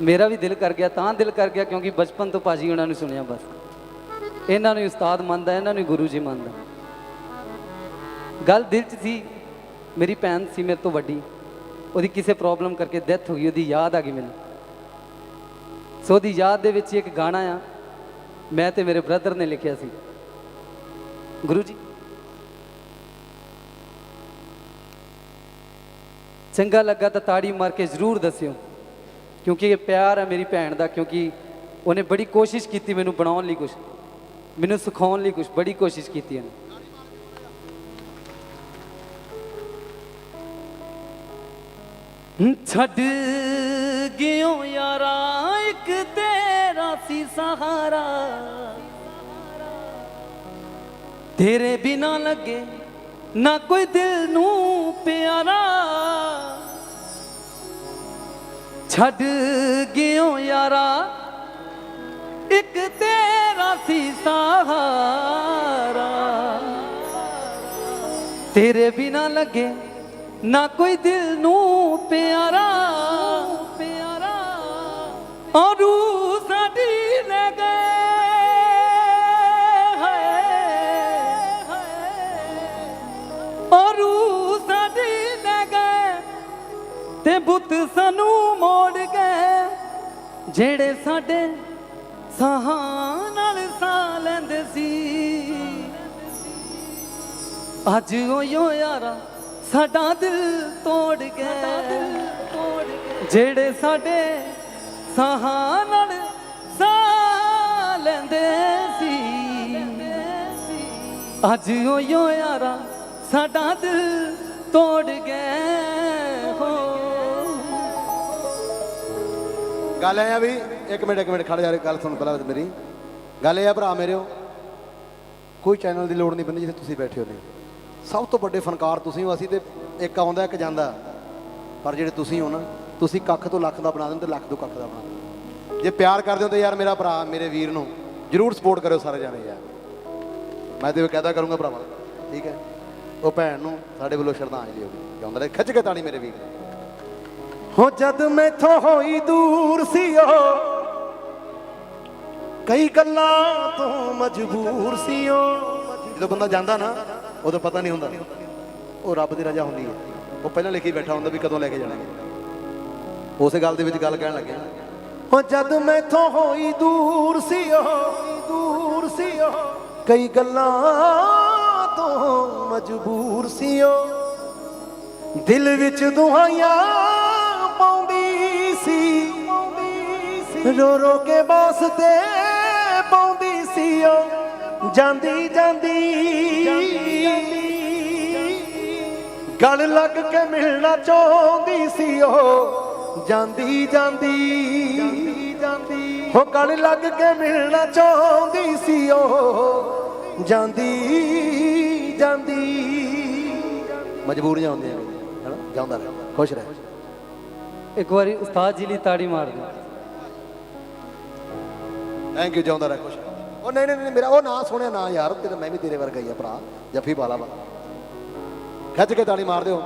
ਮੇਰਾ ਵੀ ਦਿਲ ਕਰ ਗਿਆ, ਤਾਂ ਦਿਲ ਕਰ ਗਿਆ ਕਿਉਂਕਿ ਬਚਪਨ ਤੋਂ ਭਾਜੀ ਉਹਨਾਂ ਨੂੰ ਸੁਣਿਆ ਬਸ। ਇਹਨਾਂ ਨੂੰ ਉਸਤਾਦ ਮੰਨਦਾ, ਇਹਨਾਂ ਨੂੰ ਗੁਰੂ ਜੀ ਮੰਨਦਾ। ਗੱਲ ਦਿਲ 'ਚ ਸੀ, ਮੇਰੀ ਭੈਣ ਸੀ ਮੇਰੇ ਤੋਂ ਵੱਡੀ। ਉਹਦੀ ਕਿਸੇ ਪ੍ਰੋਬਲਮ ਕਰਕੇ ਡੈਥ ਹੋ ਗਈ, ਉਹਦੀ ਯਾਦ ਆ ਗਈ ਮੈਨੂੰ। ਸੋ ਉਹਦੀ ਯਾਦ ਦੇ ਵਿੱਚ ਇੱਕ ਗਾਣਾ ਆ, ਮੈਂ ਤੇ ਮੇਰੇ ਬ੍ਰਦਰ ਨੇ ਲਿਖਿਆ ਸੀ। ਗੁਰੂ ਜੀ। ਚੰਗਾ ਲੱਗਾ ਤਾਂ ਤਾੜੀ ਮਾਰ ਕੇ ਜ਼ਰੂਰ ਦੱਸਿਓ। ਕਿਉਂਕਿ ਇਹ ਪਿਆਰ ਹੈ ਮੇਰੀ ਭੈਣ ਦਾ, ਕਿਉਂਕਿ ਉਹਨੇ ਬੜੀ ਕੋਸ਼ਿਸ਼ ਕੀਤੀ ਮੈਨੂੰ ਬਣਾਉਣ ਲਈ ਕੁਝ ਮੈਨੂੰ ਸਿਖਾਉਣ ਲਈ ਕੁਝ ਬੜੀ ਕੋਸ਼ਿਸ਼ ਕੀਤੀ ਉਹਨੇ ਛੱਡ ਗਿਓ ਯਾਰਾ, ਇੱਕ ਤੇਰਾ ਸੀ ਸਹਾਰਾ। ਤੇਰੇ ਬਿਨਾ ਲੱਗੇ ਨਾ ਕੋਈ ਦਿਲ ਨੂੰ ਪਿਆਰਾ। ਛੱਡ ਗਿਓ ਯਾਰਾ, ਇੱਕ ਤੇਰਾ ਸੀ ਸਹਾਰਾ। ਤੇਰੇ ਬਿਨਾ ਲੱਗੇ ਨਾ ਕੋਈ ਦਿਲ ਨੂੰ ਪਿਆਰਾ ਪਿਆਰਾ। ਔਰੂ ਤੇ ਬੁੱਤ ਸਾਨੂੰ ਮੋੜ ਗਏ। ਜਿਹੜੇ ਸਾਡੇ ਸਾਹਾਂ ਨਾਲ ਸਾਹ ਲੈਂਦੇ ਸੀ। ਅੱਜ ਉਹ ਯਾਰਾ ਸਾਡਾ ਦਿਲ ਤੋੜ ਗਏ। ਜਿਹੜੇ ਸਾਡੇ ਸਾਹਾਂ ਨਾਲ ਸਾਹ ਲੈਂਦੇ ਸੀ। ਅੱਜ ਉਹ ਯਾਰਾ ਸਾਡਾ ਦਿਲ ਤੋੜ ਗਏ। ਹੋ ਗੱਲ ਇਹ ਆ ਵੀ, ਇੱਕ ਮਿੰਟ ਇੱਕ ਮਿੰਟ, ਖੜ ਜਾ ਗੱਲ ਸੁਣ ਪਹਿਲਾਂ ਮੇਰੀ। ਗੱਲ ਇਹ ਆ ਭਰਾ ਮੇਰਿਓ ਕੋਈ ਚੈਨਲ ਦੀ ਲੋੜ ਨਹੀਂ ਪੈਂਦੀ ਜਿੱਥੇ ਤੁਸੀਂ ਬੈਠੇ ਹੋ। ਨੇ ਸਭ ਤੋਂ ਵੱਡੇ ਫਨਕਾਰ ਤੁਸੀਂ ਹੋ, ਅਸੀਂ ਤੇ ਇੱਕ ਆਉਂਦਾ, ਇੱਕ ਜਾਂਦਾ। ਪਰ ਜਿਹੜੇ ਤੁਸੀਂ ਹੋ ਨਾ, ਤੁਸੀਂ ਕੱਖ ਤੋਂ ਲੱਖ ਦਾ ਬਣਾ ਦਿੰਦੇ ਲੱਖ ਤੋਂ ਕੱਖ ਦਾ ਬਣਾ ਦਿੰਦੇ। ਜੇ ਪਿਆਰ ਕਰਦੇ ਹੋ ਤਾਂ ਯਾਰ ਮੇਰਾ ਭਰਾ, ਮੇਰੇ ਵੀਰ ਨੂੰ ਜਰੂਰ ਸਪੋਰਟ ਕਰਿਓ ਸਾਰੇ ਜਾਣੇ ਯਾਰ। ਮੈਂ ਤੇ ਉਹ ਕਹਿਦਾ ਕਰੂੰਗਾ ਭਰਾਵਾ ਠੀਕ ਹੈ? ਉਹ ਭੈਣ ਨੂੰ ਸਾਡੇ ਵੱਲੋਂ ਸ਼ਰਧਾਂਜਲੀ ਹੋਵੇ ਕਹਿੰਦਾ ਖਿੱਚ ਕੇ ਤਾੜੀ ਮੇਰੇ ਵੀਰ ਹੋ ਜਦ ਮੈਥੋਂ ਹੋਈ ਦੂਰ ਸੀ ਉਹ, ਕਈ ਗੱਲਾਂ ਤੋਂ ਮਜਬੂਰ ਸੀ ਉਹ। ਜਦੋਂ ਬੰਦਾ ਜਾਂਦਾ ਨਾ, ਉਦੋਂ ਪਤਾ ਨਹੀਂ ਹੁੰਦਾ। ਉਹ ਰੱਬ ਦੀ ਰਜ਼ਾ ਹੁੰਦੀ ਹੈ। ਉਹ ਪਹਿਲਾਂ ਲਿਖੀ ਬੈਠਾ ਹੁੰਦਾ ਵੀ ਕਦੋਂ ਲੈ ਕੇ ਜਾਣਾ ਉਸੇ ਗੱਲ ਦੇ ਵਿੱਚ ਗੱਲ ਕਹਿਣ ਲੱਗਿਆ ਹੋ ਜਦ ਮੈਥੋਂ ਹੋਈ ਦੂਰ ਸੀ ਉਹ, ਦੂਰ ਸੀ ਉਹ, ਕਈ ਗੱਲਾਂ ਤੋਂ ਮਜਬੂਰ ਸੀ ਉਹ। ਦਿਲ ਵਿੱਚ ਦੁਹਾਈਆਂ ਪਾਉਂਦੀ ਸੀ। ਰੋ ਰੋ ਕੇ ਵਾਸਤੇ ਪਾਉਂਦੀ ਸੀ ਉਹ। ਜਾਂਦੀ ਜਾਂਦੀ। ਗਲ ਲੱਗ ਕੇ ਮਿਲਣਾ ਚਾਹੁੰਦੀ ਸੀ ਉਹ। ਜਾਂਦੀ ਜਾਂਦੀ। ਜਾਂਦੀ ਹੋ ਗਲ ਲੱਗ ਕੇ ਮਿਲਣਾ ਚਾਹੁੰਦੀ ਸੀ ਉਹ। ਜਾਂਦੀ ਜਾਂਦੀ। ਮਜਬੂਰੀਆਂ ਹੁੰਦੀਆਂ ਨੇ ਜਾਂਦਾ ਰਹਿ, ਖੁਸ਼ ਰਹਿ। ਇੱਕ ਵਾਰੀ ਉਸਤਾਦ ਜੀ ਲਈ ਤਾੜੀ ਮਾਰ ਦਿਓ। ਥੈਂਕ ਯੂ ਜਿਉਂਦਾ ਰਹਿ, ਖੁਸ਼ ਉਹ ਨਹੀਂ ਨਹੀਂ ਨਹੀਂ, ਮੇਰਾ ਉਹ ਨਾਂ ਸੁਣਿਆ ਨਾ ਯਾਰ ਤੇ ਮੈਂ ਵੀ ਤੇਰੇ ਵਰਗਾ ਹੀ ਆ ਭਰਾ, ਜੱਫੀ ਵਾਲਾ ਵਾ। ਖਿੱਚ ਕੇ ਤਾੜੀ ਮਾਰ ਦਿਓ।